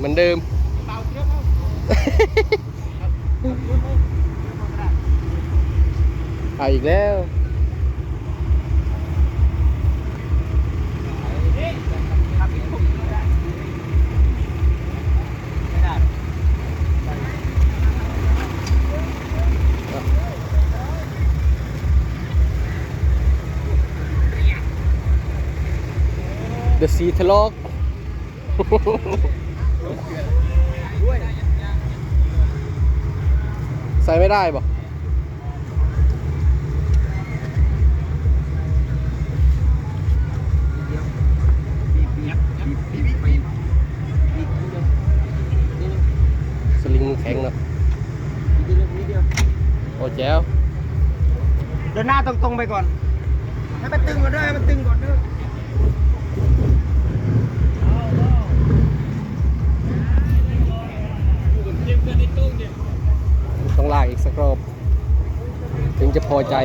หมือนเดิม ไปอีกแล้วเดอะซีทะลอก ด้วย ใส่ไม่ได้บ่บีบบีบบีบบีบบีบบีบนิดเดียวนิดเดียวสลิงแข็งเนาะโอ้แจ๋วเดินหน้าตรงๆไปก่อน ให้มันตึงก่อนด้วยให้มันตึงก่อนด้วย จะพอใจ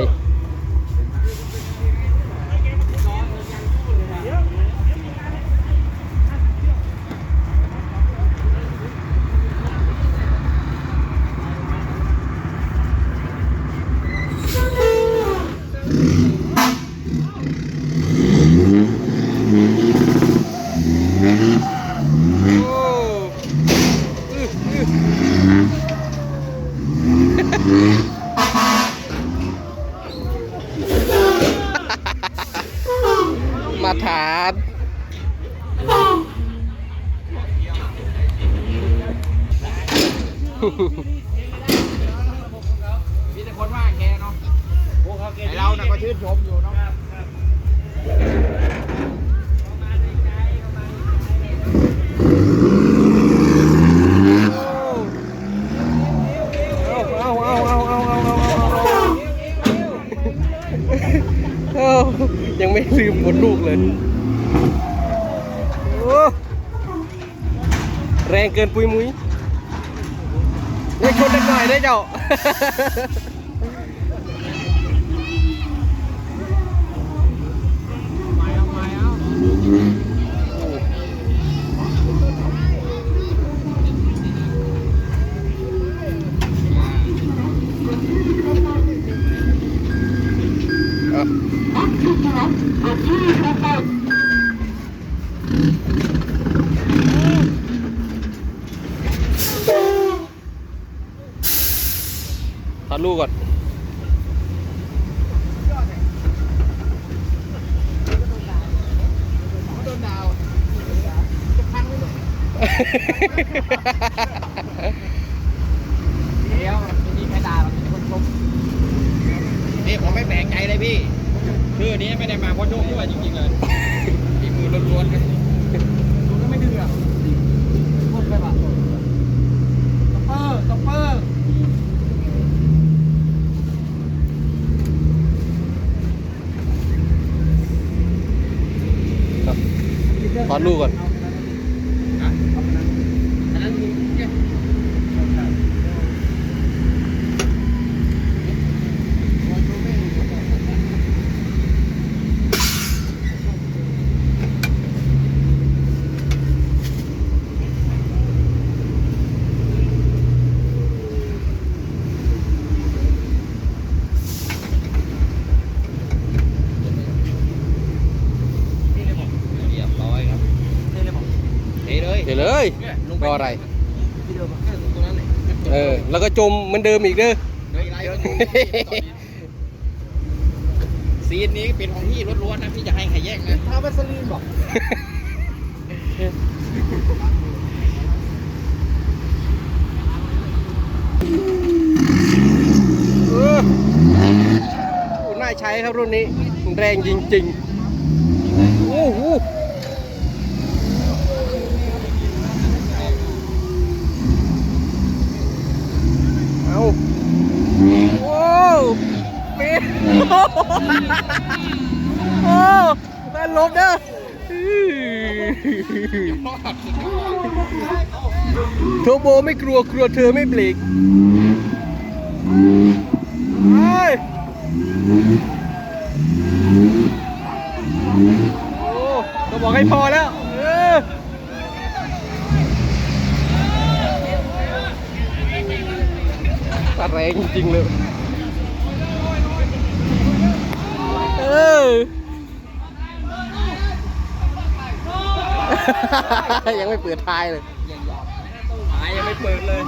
าฐานมีแต่คนว่าแกเนาะไอเราน่ะก็ชื่นชมอยู่เนาะ ไม่ลืมบนลูกเลยโอ้แรงเกินปุยมุ้ยนี่ชนเด็กหน่อยได้เจ้าไม่เอาไม่ เดี๋ยวไม่มีใครด่าหรอกมีคนชมนี่ผมไม่แปลกใจเลยพี่ชื่อนี้ไม่ได้มาเพราะโชคด้วยจริงๆเลยที่มือล้วนๆเลยคุณก็ไม่ดื้ออะพูดไปป่ะต็อปเปอร์ต็อปเปอร์ถอดลูกก่อนอันนั้นมีแค่ เรียบร้อยครับเทเลยบอก เทเลยเดี๋ยวเลยเนี่ยลงไปรออะไรที่เดิมอะแค่ตรงนั้นเลยเออ แล้วก็จมเหมือนเดิมอีกเด้อเฮ้ยไรก็อยู่ที่ตอนนี้ซีนนี้เป็นของพี่ล้วนๆนะพี่จะให้ใครแยกนะถ้าวัสลีนบอกเออโอ้น่าใช้ครับรุ่นนี้ แรงจริงๆ โอ้โห โอ้แม่ลบเด้อโทโบไม่กลัวกลัวเธอไม่เบรกไปโอ้ก็บอกให้พอแล้วเออแรงจริงเลย ยังไม่เปิดท้ายเลยหายยังไม่เปิดเลย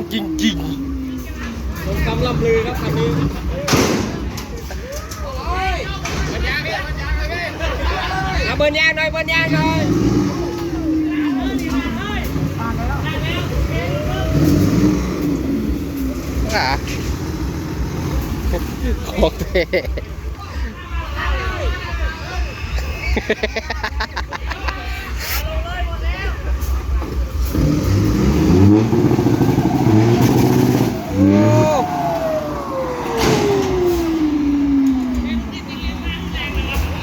งจริงสมคำล่ำลือครับคันนี้เอาเบิร์นยางหน่อยเบิร์นยางหน่อยๆอะของเท่